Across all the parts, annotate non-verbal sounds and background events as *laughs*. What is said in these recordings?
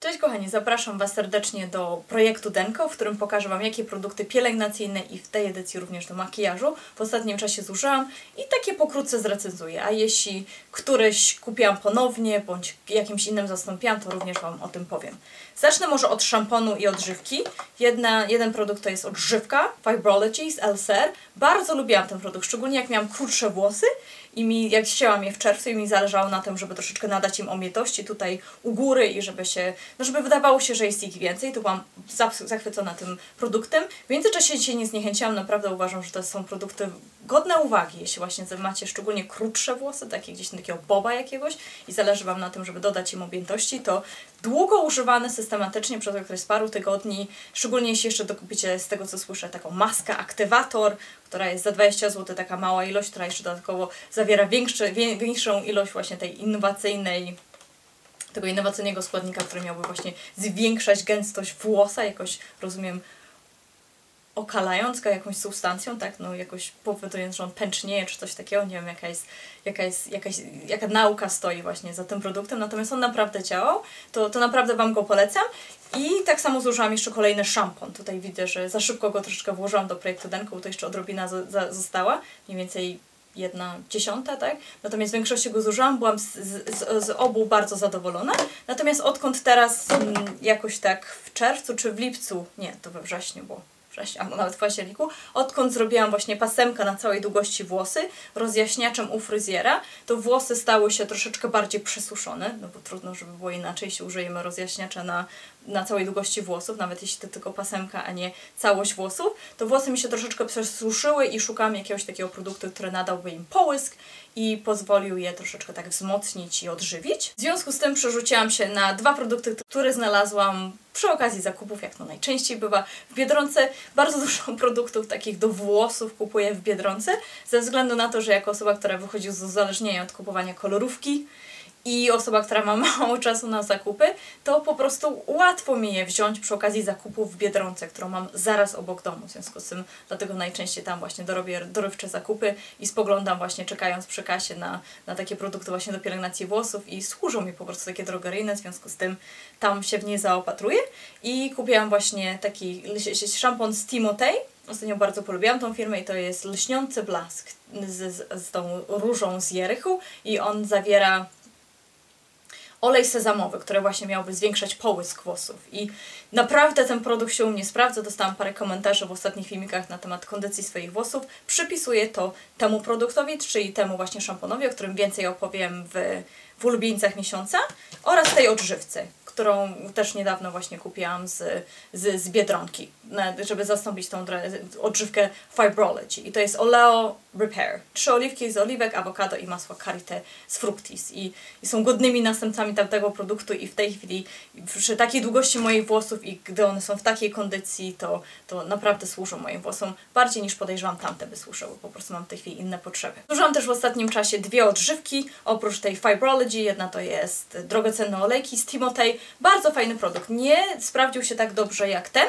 Cześć kochani, zapraszam Was serdecznie do projektu Denko, w którym pokażę Wam, jakie produkty pielęgnacyjne i w tej edycji również do makijażu w ostatnim czasie zużyłam i takie pokrótce zrecenzuję. A jeśli któryś kupiłam ponownie, bądź jakimś innym zastąpiłam, to również Wam o tym powiem. Zacznę może od szamponu i odżywki. Jedna, jeden produkt to jest odżywka Fibrology z Elser. Bardzo lubiłam ten produkt, szczególnie jak miałam krótsze włosy i mi, jak ścięłam je w czerwcu i mi zależało na tym, żeby troszeczkę nadać im omietości tutaj u góry i żeby się, no żeby wydawało się, że jest ich więcej, to byłam zachwycona tym produktem. W międzyczasie się nie zniechęciłam, naprawdę uważam, że to są produkty godne uwagi, jeśli właśnie macie szczególnie krótsze włosy, takie gdzieś takiego boba jakiegoś i zależy Wam na tym, żeby dodać im objętości, to długo używane systematycznie przez okres paru tygodni, szczególnie jeśli jeszcze dokupicie z tego co słyszę taką maskę aktywator, która jest za 20 zł, taka mała ilość, która jeszcze dodatkowo zawiera większy, większą ilość właśnie tej innowacyjnej tego innowacyjnego składnika, który miałby właśnie zwiększać gęstość włosa, jakoś rozumiem okalając go jakąś substancją, tak, no jakoś powodując, że on pęcznieje czy coś takiego, nie wiem jaka jest, jaka jest jakaś, jaka nauka stoi właśnie za tym produktem, natomiast on naprawdę działał, to, to naprawdę Wam go polecam i tak samo zużyłam jeszcze kolejny szampon, tutaj widzę, że za szybko go troszeczkę włożyłam do projektu Denko, to jeszcze odrobina została, mniej więcej jedna dziesiąta, tak? Natomiast w większości go zużyłam, byłam z, z, z, obu bardzo zadowolona. Natomiast odkąd teraz mm, jakoś tak w czerwcu czy w lipcu, nie, to we wrześniu było, wcześniej, albo nawet w październiku, odkąd zrobiłam właśnie pasemkę na całej długości włosy rozjaśniaczem u fryzjera, to włosy stały się troszeczkę bardziej przesuszone, no bo trudno, żeby było inaczej, jeśli użyjemy rozjaśniacza na, na całej długości włosów, nawet jeśli to tylko pasemka, a nie całość włosów, to włosy mi się troszeczkę przesuszyły i szukałam jakiegoś takiego produktu, który nadałby im połysk i pozwolił je troszeczkę tak wzmocnić i odżywić. W związku z tym przerzuciłam się na dwa produkty, które znalazłam przy okazji zakupów, jak to najczęściej bywa w Biedronce. Bardzo *laughs* dużo produktów takich do włosów kupuję w Biedronce, ze względu na to, że jako osoba, która wychodzi z uzależnienia od kupowania kolorówki, i osoba, która ma *laughs* mało czasu na zakupy, to po prostu łatwo mi je wziąć przy okazji zakupów w Biedronce, którą mam zaraz obok domu, w związku z tym dlatego najczęściej tam właśnie dorobię dorywcze zakupy i spoglądam właśnie czekając przy kasie na, na takie produkty właśnie do pielęgnacji włosów i służą mi po prostu takie drogeryjne, w związku z tym tam się w nie zaopatruję. I kupiłam właśnie taki szampon z Timotej, Ostatnio bardzo polubiłam tą firmę i to jest Lśniący Blask z, z, z tą różą z Jerychu i on zawiera olej sezamowy, który właśnie miałby zwiększać połysk włosów. I naprawdę ten produkt się u mnie sprawdza. Dostałam parę komentarzy w ostatnich filmikach na temat kondycji swoich włosów. Przypisuję to temu produktowi, czyli temu właśnie szamponowi, o którym więcej opowiem w, w ulubieńcach miesiąca oraz tej odżywce którą też niedawno właśnie kupiłam z, z, z Biedronki, żeby zastąpić tą odżywkę Fibrology. I to jest Oleo Repair. Trzy oliwki z oliwek, awokado i masło karité z fructis. I, I są godnymi następcami tamtego produktu i w tej chwili przy takiej długości moich włosów i gdy one są w takiej kondycji, to, to naprawdę służą moim włosom bardziej niż podejrzewam tamte by służyły. Po prostu mam w tej chwili inne potrzeby. Zużyłam też w ostatnim czasie dwie odżywki, oprócz tej Fibrology. Jedna to jest drogocenne olejki z Timotej. Bardzo fajny produkt. Nie sprawdził się tak dobrze jak ten,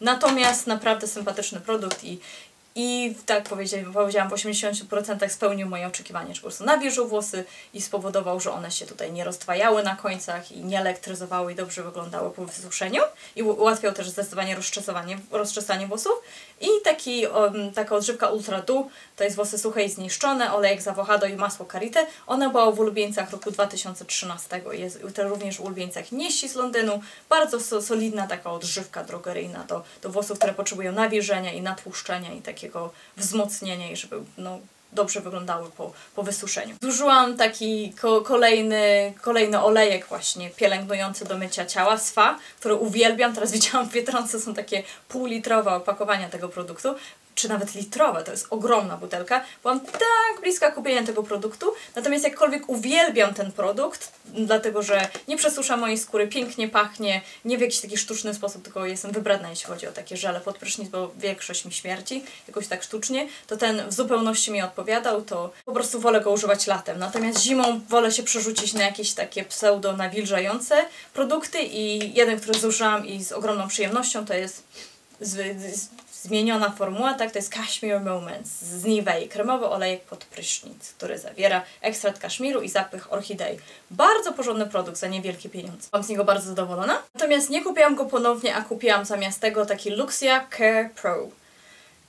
Natomiast naprawdę sympatyczny produkt i, i tak powiedziałam, powiedziałam w 80% spełnił moje oczekiwania, że po prostu nawilżył włosy i spowodował, że one się tutaj nie rozdwajały na końcach i nie elektryzowały i dobrze wyglądały po wysuszeniu i ułatwiał też zdecydowanie rozczesanie, włosów i taki, um, taka odżywka Ultra Du, to jest włosy suche i zniszczone, olejek z awokado i masło karite. Ona była w ulubieńcach roku 2013 jest to również w ulubieńcach Nieści z Londynu. Bardzo so, solidna taka odżywka drogeryjna do, do włosów, które potrzebują nawilżenia i natłuszczenia i takiego wzmocnienia i żeby no, dobrze wyglądały po, po wysuszeniu. Zużyłam taki ko kolejny, kolejny olejek właśnie pielęgnujący do mycia ciała, Sfa, który uwielbiam. Teraz widziałam w Biedronce są takie półlitrowe opakowania tego produktu czy nawet litrowe, to jest ogromna butelka. Byłam tak bliska kupienia tego produktu, natomiast jakkolwiek uwielbiam ten produkt, dlatego że nie przesusza mojej skóry, pięknie pachnie, nie w jakiś taki sztuczny sposób, tylko jestem wybredna, jeśli chodzi o takie żele pod prysznic, bo większość mi śmierci, jakoś tak sztucznie, to ten w zupełności mi odpowiadał, to po prostu wolę go używać latem. Natomiast zimą wolę się przerzucić na jakieś takie pseudo nawilżające produkty i jeden, który zużyłam i z ogromną przyjemnością to jest z, z, zmieniona formuła, tak, to jest Cashmere Moments z Nivei, kremowy olejek pod prysznic, który zawiera ekstrakt kaszmiru i zapych orchidei. Bardzo porządny produkt za niewielkie pieniądze. Mam z niego bardzo zadowolona. Natomiast nie kupiłam go ponownie, a kupiłam zamiast tego taki Luxia Care Pro.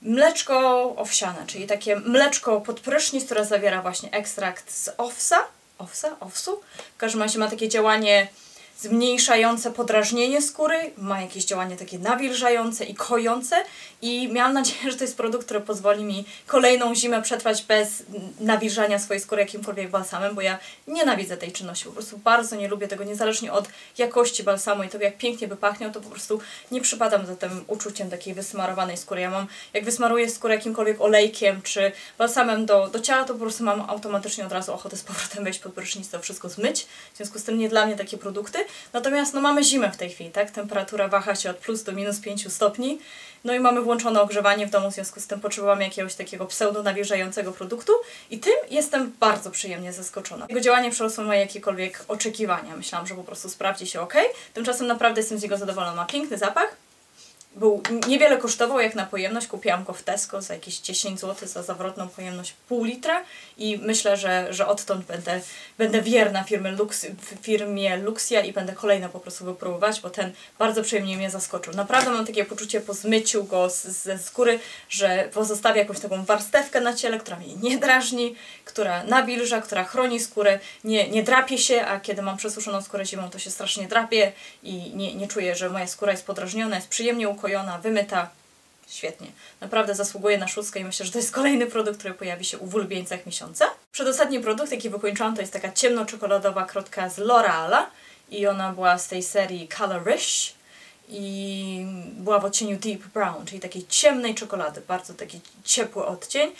Mleczko owsiane, czyli takie mleczko pod prysznic, które zawiera właśnie ekstrakt z owsa. Owsa? Owsu? W każdym razie ma takie działanie zmniejszające podrażnienie skóry, ma jakieś działanie takie nawilżające i kojące i miałam nadzieję, że to jest produkt, który pozwoli mi kolejną zimę przetrwać bez nawilżania swojej skóry jakimkolwiek balsamem, bo ja nienawidzę tej czynności, po prostu bardzo nie lubię tego, niezależnie od jakości balsamu i tego, jak pięknie by pachniał, to po prostu nie przypadam za tym uczuciem takiej wysmarowanej skóry. Ja mam, jak wysmaruję skórę jakimkolwiek olejkiem czy balsamem do, do ciała, to po prostu mam automatycznie od razu ochotę z powrotem wejść pod prysznic, to wszystko zmyć, w związku z tym nie dla mnie takie produkty. Natomiast no mamy zimę w tej chwili, tak? Temperatura waha się od plus do minus 5 stopni, no i mamy włączone ogrzewanie w domu, w związku z tym potrzebowałam jakiegoś takiego pseudo-nawilżającego produktu i tym jestem bardzo przyjemnie zaskoczona. Jego działanie przerosło moje jakiekolwiek oczekiwania. Myślałam, że po prostu sprawdzi się ok. Tymczasem naprawdę jestem z niego zadowolona. Ma piękny zapach, był niewiele kosztował jak na pojemność. Kupiłam go w Tesco za jakieś 10 zł za zawrotną pojemność pół litra i myślę, że, że odtąd będę, będę wierna firmy Lux, firmie Luxia i będę kolejne po prostu wypróbować, bo ten bardzo przyjemnie mnie zaskoczył. Naprawdę mam takie poczucie po zmyciu go z, ze skóry, że pozostawia jakąś taką warstewkę na ciele, która mnie nie drażni, która nawilża, która chroni skórę, nie, nie drapie się, a kiedy mam przesuszoną skórę zimą, to się strasznie drapie i nie, nie czuję, że moja skóra jest podrażniona, jest przyjemnie ukojona ukojona, wymyta. Świetnie. Naprawdę zasługuje na szóstkę i myślę, że to jest kolejny produkt, który pojawi się u ulubieńcach miesiąca. Przedostatni produkt, jaki wykończyłam, to jest taka ciemno-czekoladowa krotka z L'Oreala i ona była z tej serii Colorish i była w odcieniu Deep Brown, czyli takiej ciemnej czekolady, bardzo taki ciepły odcień.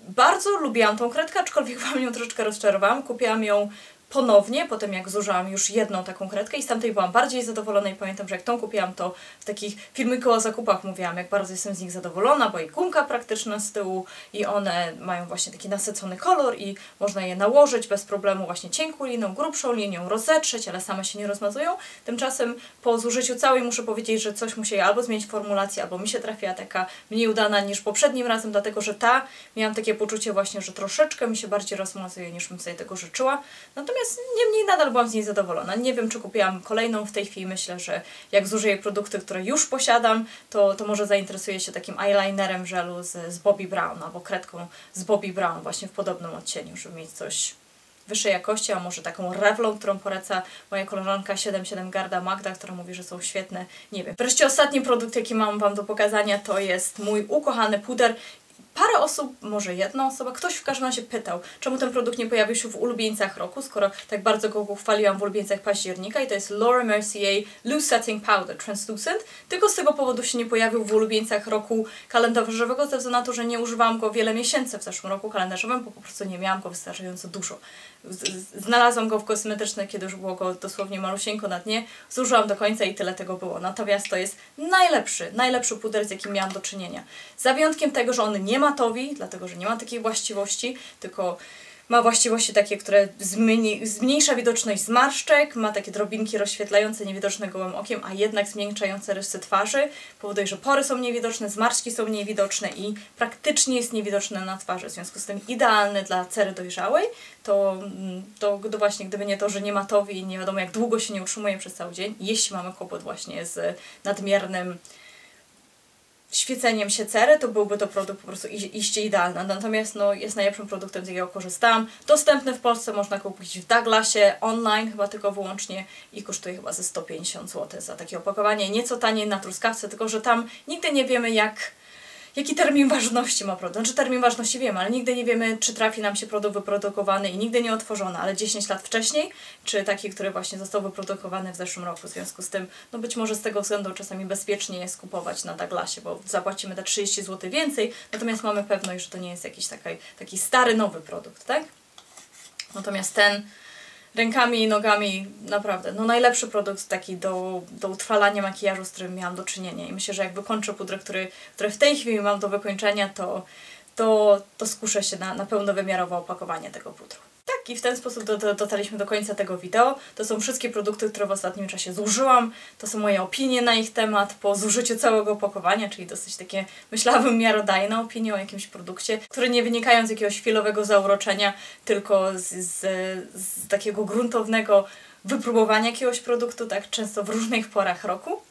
Bardzo lubiłam tą kredkę, aczkolwiek *laughs* wam ją troszeczkę rozczarowałam. Kupiłam ją ponownie, potem jak zużyłam już jedną taką kredkę i z tamtej byłam bardziej zadowolona i pamiętam, że jak tą kupiłam, to w takich filmikach o zakupach mówiłam, jak bardzo jestem z nich zadowolona, bo i gumka praktyczna z tyłu i one mają właśnie taki nasycony kolor i można je nałożyć bez problemu właśnie cienką linią, grubszą linią, rozetrzeć, ale same się nie rozmazują. Tymczasem po zużyciu całej muszę powiedzieć, że coś musi albo zmienić formulację, albo mi się trafiła taka mniej udana niż poprzednim razem, dlatego że ta miałam takie poczucie właśnie, że troszeczkę mi się bardziej rozmazuje niż bym sobie tego życzyła. Natomiast Natomiast niemniej nadal byłam z niej zadowolona. Nie wiem, czy kupiłam kolejną w tej chwili. Myślę, że jak zużyję produkty, które już posiadam, to, to może zainteresuję się takim eyelinerem żelu z, z Bobbi Brown albo kredką z Bobbi Brown właśnie w podobnym odcieniu, żeby mieć coś wyższej jakości, a może taką Revlon, którą poleca moja koleżanka 77 Garda Magda, która mówi, że są świetne. Nie wiem. Wreszcie ostatni produkt, jaki mam Wam do pokazania, to jest mój ukochany puder parę osób, może jedna osoba, ktoś w każdym razie pytał, czemu ten produkt nie pojawił się w ulubieńcach roku, skoro tak bardzo go uchwaliłam w ulubieńcach października i to jest Laura Mercier Loose Setting Powder Translucent, tylko z tego powodu się nie pojawił w ulubieńcach roku kalendarzowego, ze względu na to, że nie używałam go wiele miesięcy w zeszłym roku kalendarzowym, bo po prostu nie miałam go wystarczająco dużo. Znalazłam go w kosmetycznej, kiedy już było go dosłownie malusieńko na dnie, zużyłam do końca i tyle tego było. Natomiast to jest najlepszy, najlepszy puder, z jakim miałam do czynienia. Za wyjątkiem tego, że on nie ma matowi, dlatego że nie ma takiej właściwości, tylko ma właściwości takie, które zmniejsza widoczność zmarszczek, ma takie drobinki rozświetlające niewidoczne gołym okiem, a jednak zmniejszające rysy twarzy. Powoduje, że pory są niewidoczne, zmarszczki są mniej widoczne i praktycznie jest niewidoczne na twarzy. W związku z tym idealny dla cery dojrzałej. To, to, właśnie gdyby nie to, że nie matowi i nie wiadomo jak długo się nie utrzymuje przez cały dzień, jeśli mamy kłopot właśnie z nadmiernym świeceniem się cery, to byłby to produkt po prostu iście idealny. Natomiast no, jest najlepszym produktem, z jakiego korzystałam. Dostępny w Polsce, można kupić w Douglasie, online chyba tylko wyłącznie i kosztuje chyba ze 150 zł za takie opakowanie. Nieco taniej na truskawce, tylko że tam nigdy nie wiemy jak jaki termin ważności ma produkt. Znaczy termin ważności wiemy, ale nigdy nie wiemy, czy trafi nam się produkt wyprodukowany i nigdy nie otworzony, ale 10 lat wcześniej, czy taki, który właśnie został wyprodukowany w zeszłym roku. W związku z tym, no być może z tego względu czasami bezpiecznie jest kupować na Douglasie, bo zapłacimy te 30 zł więcej, natomiast mamy pewność, że to nie jest jakiś taki, taki stary, nowy produkt, tak? Natomiast ten rękami i nogami naprawdę, no najlepszy produkt taki do, do utrwalania makijażu, z którym miałam do czynienia i myślę, że jak wykończę pudrę, który, który w tej chwili mam do wykończenia, to, to, to skuszę się na, na pełnowymiarowe opakowanie tego pudru. I w ten sposób do, do, dotarliśmy do końca tego wideo. To są wszystkie produkty, które w ostatnim czasie zużyłam. To są moje opinie na ich temat po zużyciu całego opakowania, czyli dosyć takie, myślałabym, miarodajne opinie o jakimś produkcie, które nie wynikają z jakiegoś chwilowego zauroczenia, tylko z, z, z takiego gruntownego wypróbowania jakiegoś produktu, tak często w różnych porach roku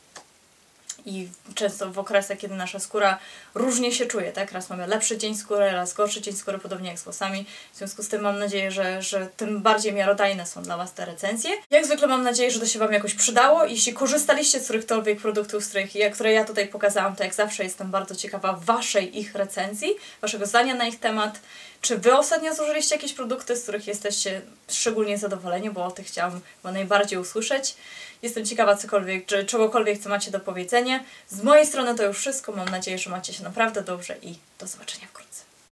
i często w okresach, kiedy nasza skóra różnie się czuje, tak? Raz mamy lepszy dzień skóry, raz gorszy dzień skóry, podobnie jak z włosami. W związku z tym mam nadzieję, że, że tym bardziej miarodajne są dla Was te recenzje. Jak zwykle mam nadzieję, że to się Wam jakoś przydało. Jeśli korzystaliście z którychkolwiek produktów, z których, które ja tutaj pokazałam, to jak zawsze jestem bardzo ciekawa Waszej ich recenzji, Waszego zdania na ich temat. Czy Wy ostatnio zużyliście jakieś produkty, z których jesteście szczególnie zadowoleni, bo o tych chciałam najbardziej usłyszeć. Jestem ciekawa cokolwiek, czy czegokolwiek, co macie do powiedzenia. Z mojej strony to już wszystko. Mam nadzieję, że macie się naprawdę dobrze i do zobaczenia wkrótce.